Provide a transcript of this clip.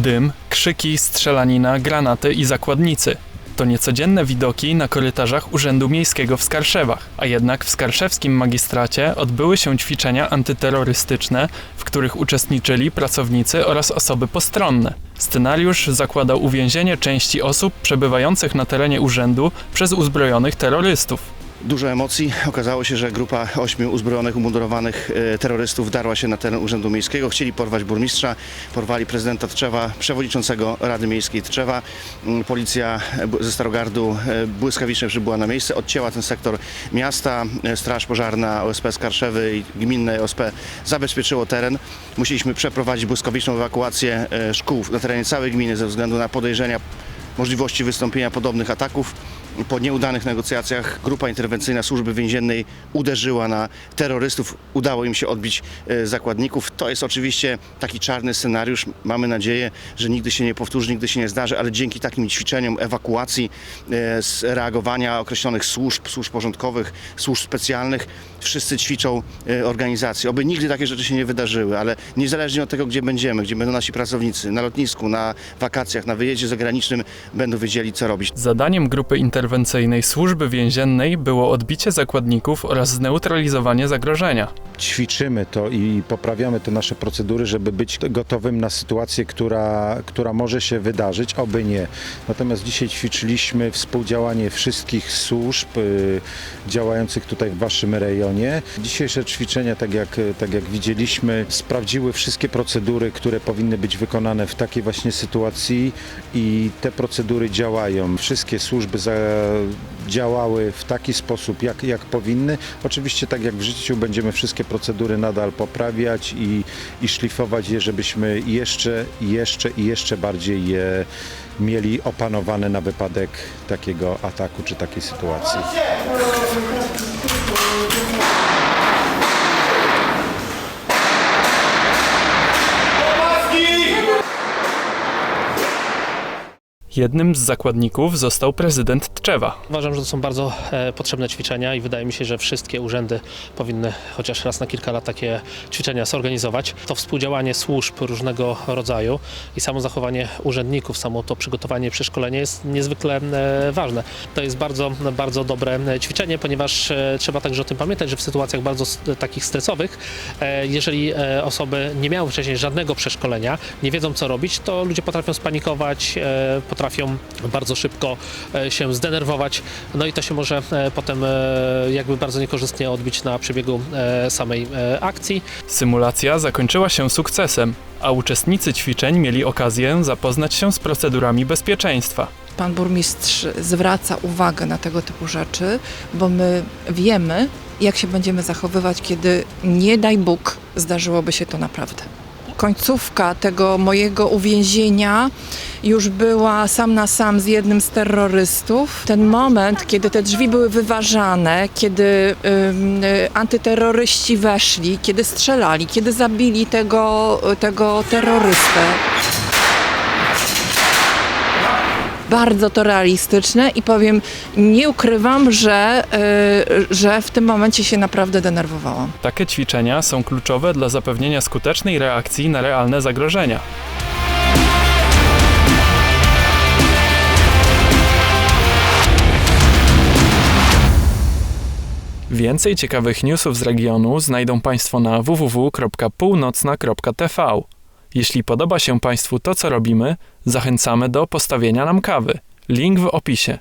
Dym, krzyki, strzelanina, granaty i zakładnicy. To niecodzienne widoki na korytarzach Urzędu Miejskiego w Skarszewach, a jednak w skarszewskim magistracie odbyły się ćwiczenia antyterrorystyczne, w których uczestniczyli pracownicy oraz osoby postronne. Scenariusz zakładał uwięzienie części osób przebywających na terenie urzędu przez uzbrojonych terrorystów. Dużo emocji. Okazało się, że grupa ośmiu uzbrojonych, umundurowanych e, terrorystów darła się na teren Urzędu Miejskiego. Chcieli porwać burmistrza, porwali prezydenta Tczewa, przewodniczącego Rady Miejskiej Tczewa. Mm, Policja e, ze Starogardu e, błyskawicznie przybyła na miejsce, odcięła ten sektor miasta. Straż Pożarna OSP Skarszewy i gminne OSP zabezpieczyło teren. Musieliśmy przeprowadzić błyskawiczną ewakuację szkół na terenie całej gminy ze względu na podejrzenia możliwości wystąpienia podobnych ataków. Po nieudanych negocjacjach grupa interwencyjna służby więziennej uderzyła na terrorystów. Udało im się odbić e, zakładników. To jest oczywiście taki czarny scenariusz. Mamy nadzieję, że nigdy się nie powtórzy, nigdy się nie zdarzy, ale dzięki takim ćwiczeniom ewakuacji, e, reagowania określonych służb, służb porządkowych, służb specjalnych, wszyscy ćwiczą e, organizacje. Oby nigdy takie rzeczy się nie wydarzyły, ale niezależnie od tego, gdzie będziemy, gdzie będą nasi pracownicy, na lotnisku, na wakacjach, na wyjeździe zagranicznym, będą wiedzieli, co robić. Zadaniem grupy interwencyjnej służby więziennej było odbicie zakładników oraz zneutralizowanie zagrożenia. ćwiczymy to i poprawiamy te nasze procedury, żeby być gotowym na sytuację, która, która może się wydarzyć, oby nie. Natomiast dzisiaj ćwiczyliśmy współdziałanie wszystkich służb y, działających tutaj w waszym rejonie. Dzisiejsze ćwiczenia, tak jak, tak jak widzieliśmy, sprawdziły wszystkie procedury, które powinny być wykonane w takiej właśnie sytuacji i te procedury działają. Wszystkie służby za, działały w taki sposób, jak, jak powinny. Oczywiście, tak jak w życiu, będziemy wszystkie procedury nadal poprawiać i, i szlifować je, żebyśmy jeszcze, jeszcze i jeszcze bardziej je mieli opanowane na wypadek takiego ataku czy takiej sytuacji. Jednym z zakładników został prezydent Tczewa. Uważam, że to są bardzo e, potrzebne ćwiczenia i wydaje mi się, że wszystkie urzędy powinny chociaż raz na kilka lat takie ćwiczenia zorganizować. To współdziałanie służb różnego rodzaju i samo zachowanie urzędników, samo to przygotowanie, przeszkolenie jest niezwykle e, ważne. To jest bardzo, bardzo dobre e, ćwiczenie, ponieważ e, trzeba także o tym pamiętać, że w sytuacjach bardzo s- takich stresowych, e, jeżeli e, osoby nie miały wcześniej żadnego przeszkolenia, nie wiedzą co robić, to ludzie potrafią spanikować, e, potrafią bardzo szybko e, się zdenerwować, no i to się może e, potem e, jakby bardzo niekorzystnie odbić na przebiegu samej akcji. Symulacja zakończyła się sukcesem, a uczestnicy ćwiczeń mieli okazję zapoznać się z procedurami bezpieczeństwa. Pan burmistrz zwraca uwagę na tego typu rzeczy, bo my wiemy, jak się będziemy zachowywać, kiedy nie daj Bóg zdarzyłoby się to naprawdę. Końcówka tego mojego uwięzienia już była sam na sam z jednym z terrorystów. Ten moment, kiedy te drzwi były wyważane, kiedy y, antyterroryści weszli, kiedy strzelali, kiedy zabili tego, tego terrorystę bardzo to realistyczne i powiem, nie ukrywam, że, y, że w tym momencie się naprawdę denerwowałam. Takie ćwiczenia są kluczowe dla zapewnienia skutecznej reakcji na realne zagrożenia. Więcej ciekawych newsów z regionu znajdą Państwo na www.północna.tv. Jeśli podoba się Państwu to, co robimy, zachęcamy do postawienia nam kawy. Link w opisie.